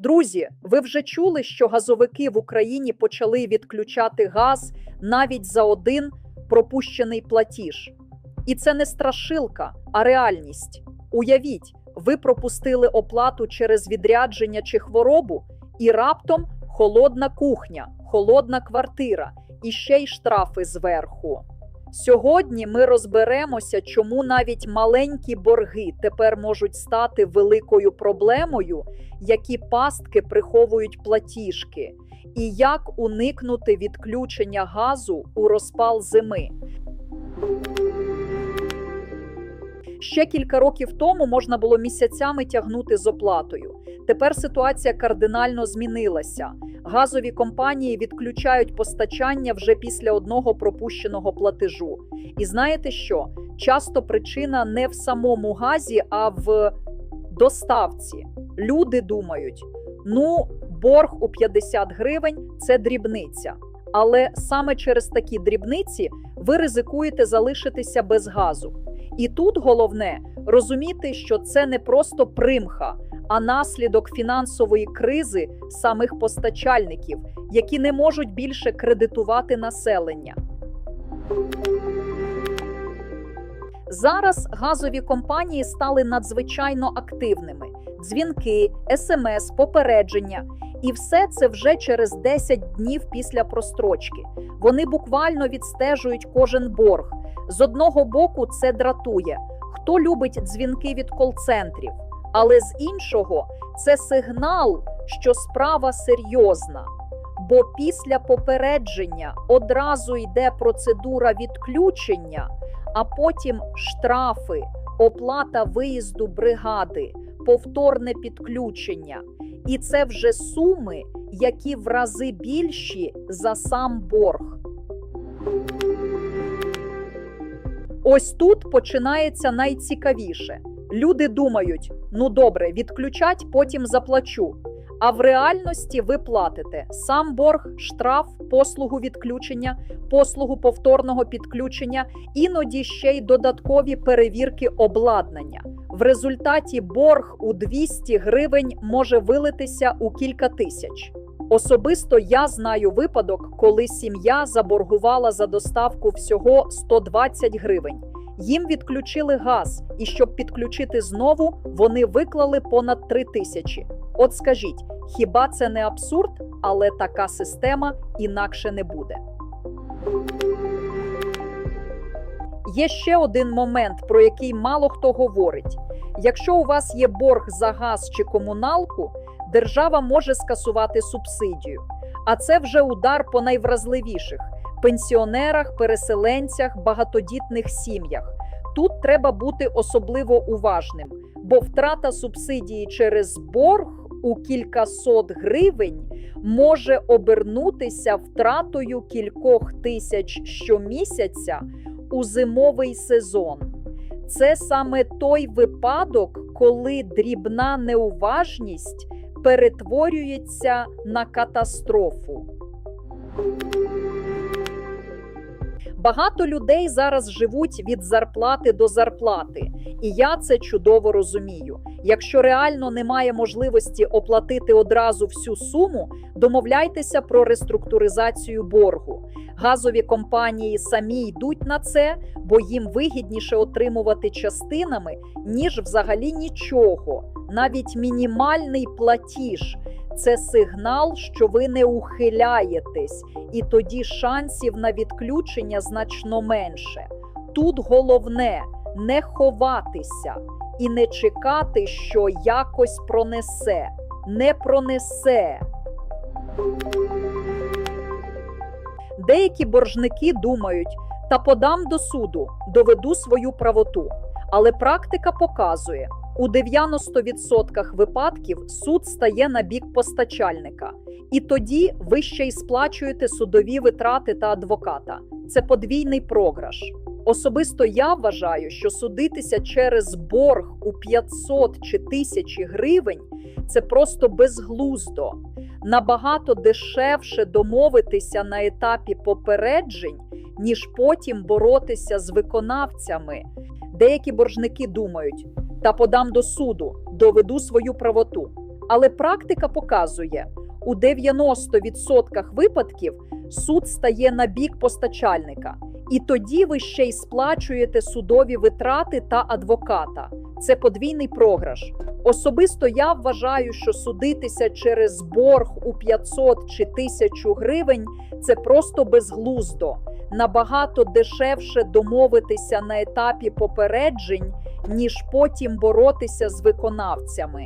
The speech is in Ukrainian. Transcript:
Друзі, ви вже чули, що газовики в Україні почали відключати газ навіть за один пропущений платіж. І це не страшилка, а реальність. Уявіть, ви пропустили оплату через відрядження чи хворобу, і раптом холодна кухня, холодна квартира і ще й штрафи зверху. Сьогодні ми розберемося, чому навіть маленькі борги тепер можуть стати великою проблемою, які пастки приховують платіжки, і як уникнути відключення газу у розпал зими. Ще кілька років тому можна було місяцями тягнути з оплатою. Тепер ситуація кардинально змінилася. Газові компанії відключають постачання вже після одного пропущеного платежу. І знаєте що? Часто причина не в самому газі, а в доставці. Люди думають: ну, борг у 50 гривень це дрібниця. Але саме через такі дрібниці ви ризикуєте залишитися без газу. І тут головне розуміти, що це не просто примха, а наслідок фінансової кризи самих постачальників, які не можуть більше кредитувати населення. Зараз газові компанії стали надзвичайно активними: дзвінки, смс, попередження. І все це вже через 10 днів після прострочки. Вони буквально відстежують кожен борг. З одного боку, це дратує. Хто любить дзвінки від кол-центрів, але з іншого це сигнал, що справа серйозна. Бо після попередження одразу йде процедура відключення, а потім штрафи, оплата виїзду бригади, повторне підключення. І це вже суми, які в рази більші за сам борг. Ось тут починається найцікавіше. Люди думають: ну добре, відключать, потім заплачу. А в реальності ви платите сам борг, штраф, послугу відключення, послугу повторного підключення, іноді ще й додаткові перевірки обладнання. В результаті борг у 200 гривень може вилитися у кілька тисяч. Особисто я знаю випадок, коли сім'я заборгувала за доставку всього 120 гривень. Їм відключили газ, і щоб підключити знову, вони виклали понад 3 тисячі. От скажіть, хіба це не абсурд, але така система інакше не буде. Є ще один момент, про який мало хто говорить. Якщо у вас є борг за газ чи комуналку, держава може скасувати субсидію. А це вже удар по найвразливіших пенсіонерах, переселенцях, багатодітних сім'ях. Тут треба бути особливо уважним, бо втрата субсидії через борг у кількасот гривень може обернутися втратою кількох тисяч щомісяця у зимовий сезон. Це саме той випадок, коли дрібна неуважність перетворюється на катастрофу. Багато людей зараз живуть від зарплати до зарплати, і я це чудово розумію. Якщо реально немає можливості оплатити одразу всю суму, домовляйтеся про реструктуризацію боргу. Газові компанії самі йдуть на це, бо їм вигідніше отримувати частинами, ніж взагалі нічого. Навіть мінімальний платіж це сигнал, що ви не ухиляєтесь, і тоді шансів на відключення значно менше. Тут головне не ховатися і не чекати, що якось пронесе, не пронесе. Деякі боржники думають, та подам до суду, доведу свою правоту. Але практика показує, у 90% випадків суд стає на бік постачальника, і тоді ви ще й сплачуєте судові витрати та адвоката. Це подвійний програш. Особисто я вважаю, що судитися через борг у 500 чи 1000 гривень це просто безглуздо. Набагато дешевше домовитися на етапі попереджень, ніж потім боротися з виконавцями. Деякі боржники думають, та подам до суду, доведу свою правоту. Але практика показує, у 90% випадків суд стає на бік постачальника, і тоді ви ще й сплачуєте судові витрати та адвоката. Це подвійний програш. Особисто я вважаю, що судитися через борг у 500 чи 1000 гривень це просто безглуздо. Набагато дешевше домовитися на етапі попереджень, ніж потім боротися з виконавцями.